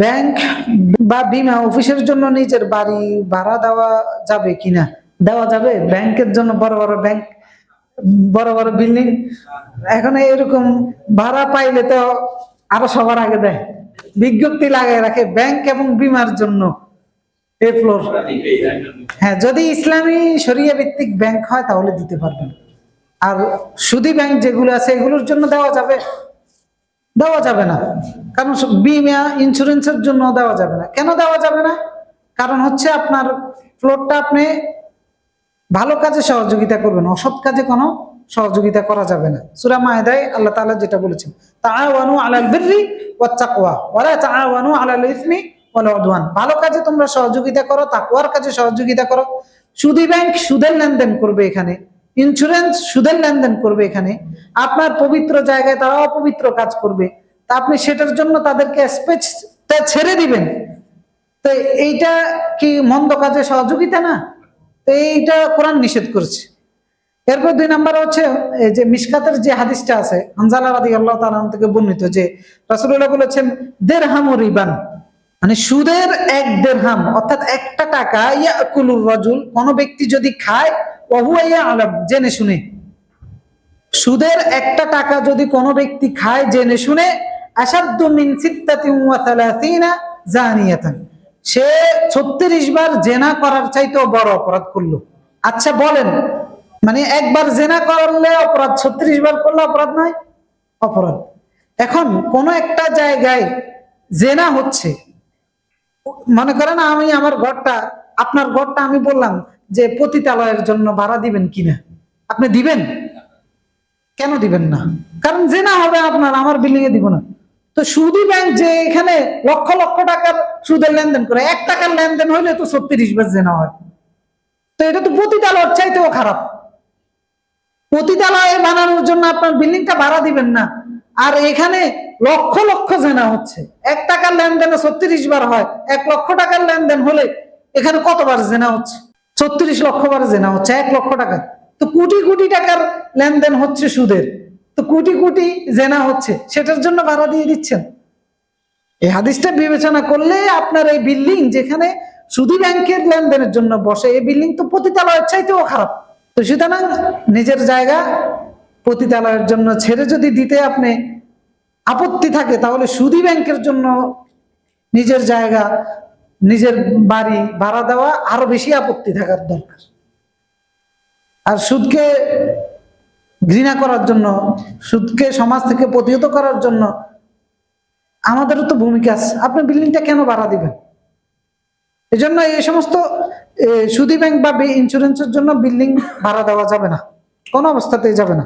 Bank বা বিমা অফিসের জন্য নিজের বাড়ি ভাড়া দেওয়া যাবে কিনা? দেওয়া যাবে? ব্যাংকের জন্য বড় বড় ব্যাংক বড় বড় বিল্ডিং এখন এরকম ভাড়া পাইলে তো আরও সবার আগে দেয়। বিজ্ঞপ্তি লাগিয়ে রাখে ব্যাংক এবং বিমার জন্য। এ ফ্লোর হ্যাঁ যদি ইসলামী শরিয়া ভিত্তিক ব্যাংক হয় তাহলে দিতে পারবেন। আর সুদী ব্যাংক যেগুলো আছে এগুলোর জন্য দেওয়া যাবে। দেওয়া যাবে না। কারণ বিমা ইন্স্যুরেন্সের জন্য দেওয়া যাবে না। কেন দেওয়া যাবে না? কারণ হচ্ছে আপনার ফ্লোরটা আপনি ভালো কাজে সহযোগিতা করবেন, অসৎ কাজে কোনো সহযোগিতা করা যাবে না। সুরা মায়দায় আল্লাহ তাআলা যেটা বলেছেন, তাআওয়ানু আলাল বিররি ওয়াত তাকওয়া ওয়ালা তাআওয়ানু আলাল ইসমি উদওয়ান। ভালো কাজে তোমরা সহযোগিতা করো, তাকওয়ার কাজে সহযোগিতা করো। সুদী ব্যাংক সুদের লেনদেন করবে এখানে, ইন্স্যুরেন্স সুদের লেনদেন করবে এখানে। আপনার পবিত্র জায়গায় তারা অপবিত্র কাজ করবে। তা আপনি সেটার জন্য তাদেরকে স্পেচ ছেড়ে দিবেন। তো এইটা কি মন্দ কাজে সহযোগিতা না? তো এইটা কোরআন নিষেধ করছে। এরপর দুই নাম্বার হচ্ছে যে মিসকাতের যে হাদিসটা আছে হানজালা রাদি আল্লাহ তালাম থেকে বর্ণিত যে রাসুল্লাহ বলেছেন, দেড়হাম ও রিবান। মানে সুদের এক দেড়হাম, অর্থাৎ একটা টাকা ইয়াকুলুর রজুল, কোন ব্যক্তি যদি খায়, ওহুয়া ইয়া আলাম জেনে শুনে। সুদের একটা টাকা যদি কোনো ব্যক্তি খায়, জেনে শুনে আসাদ্দু মিন সিত্তাতিন ওয়া সে 36 বার জেনা করার চাইতেও বড় অপরাধ করল। আচ্ছা বলেন মানে একবার জেনা করলে অপরাধ 36 বার করলে অপরাধ নয়? অপরাধ। এখন কোন একটা জায়গায় জেনা হচ্ছে, মনে করেন আমি আমার ঘরটা, আপনার ঘরটা আমি বললাম যে পতিতালয়ের জন্য ভাড়া দিবেন কিনা। আপনি দিবেন? কেন দিবেন না? কারণ জেনা হবে আপনার, আমার বিল্ডিং এ দিব না। তো সুদী ব্যাংক যে এখানে লক্ষ লক্ষ টাকার সুদের লেনদেন করে, এক টাকার লেনদেন হইলে তো ছত্রিশ বার জেনা হয়। তো এটা তো পতিতালয়ের চাইতেও খারাপ। পতিতালয়ে বানানোর জন্য আপনার বিল্ডিংটা ভাড়া দিবেন না। আর এখানে লক্ষ লক্ষ জেনা হচ্ছে। এক টাকার লেনদেনে ছত্রিশ বার হয়, এক লক্ষ টাকার লেনদেন হলে এখানে কতবার জেনা হচ্ছে? ছত্রিশ লক্ষ বার জেনা হচ্ছে, এক লক্ষ টাকা তো কোটি কোটি টাকার লেনদেন হচ্ছে সুদের। তো কোটি কোটি জেনা হচ্ছে, সেটার জন্য ভাড়া দিয়ে দিচ্ছেন। এই হাদিসটা বিবেচনা করলে আপনার এই বিল্ডিং যেখানে সুদী ব্যাংকের লেনদেনের জন্য বসে, এই বিল্ডিং তো পতিতালয়ের চাইতেও খারাপ। তো সুতরাং নিজের জায়গা পতিতালয়ের জন্য ছেড়ে যদি দিতে আপনি আপত্তি থাকে, তাহলে সুদী ব্যাংকের জন্য নিজের জায়গা, নিজের বাড়ি ভাড়া দেওয়া আরও বেশি আপত্তি থাকার দরকার। আর সুদকে ঘৃণা করার জন্য, সুদকে সমাজ থেকে প্রতিহত করার জন্য আমাদেরও তো ভূমিকা আছে। আপনি বিল্ডিংটা কেন ভাড়া দিবেন? এই জন্য এই সমস্ত সুদী ব্যাংক বা ইন্স্যুরেন্সের জন্য বিল্ডিং ভাড়া দেওয়া যাবে না। কোনো অবস্থাতেই যাবে না।